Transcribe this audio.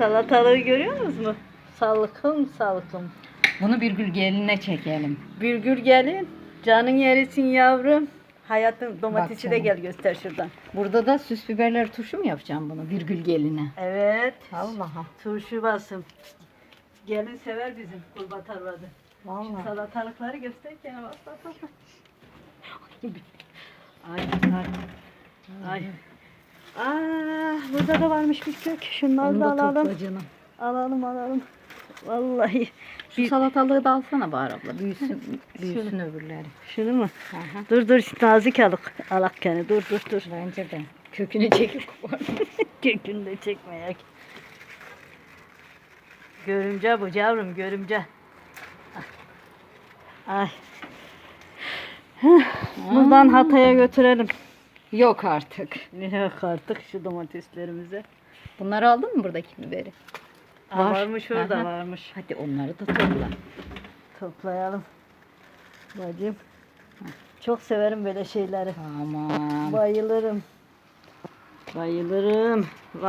Salatalığı görüyor musunuz? Salkım salkım. Bunu bir gül geline çekelim. Birgül gelin. Canın yerisin yavrum. Hayatın domatesi Bak de canım. gel göster şuradan. Burada da süs biberler turşu mu yapacağım bunu bir gül geline? Evet. Allah'a. Turşu basım. Gelin sever bizim kurbat arvadı. Şu Vallahi. salatalıkları göster gene bak bak bak. bak. Ay ay. Ay. Burada da varmış bir kök. Şunları Onu da da alalım. canım. Alalım alalım. Vallahi. Şu Bir- salatalığı da alsana Bahar abla. Büyüsün, büyüsün öbürleri. Şunu mu? Aha. Dur dur nazik alık. Alak gene dur dur dur. Bence de. Kökünü çekip. Kökünü de çekmeyek. Görümce bu yavrum görümce. Ay. Buradan Hatay'a götürelim. Yok artık. Yok artık şu domateslerimize. Bunları aldın mı buradaki biberi? Aa, Var. Varmış orada Aha. varmış. Hadi onları da topla. Toplayalım. Bacım. Çok severim böyle şeyleri. Tamam. Bayılırım. Bayılırım.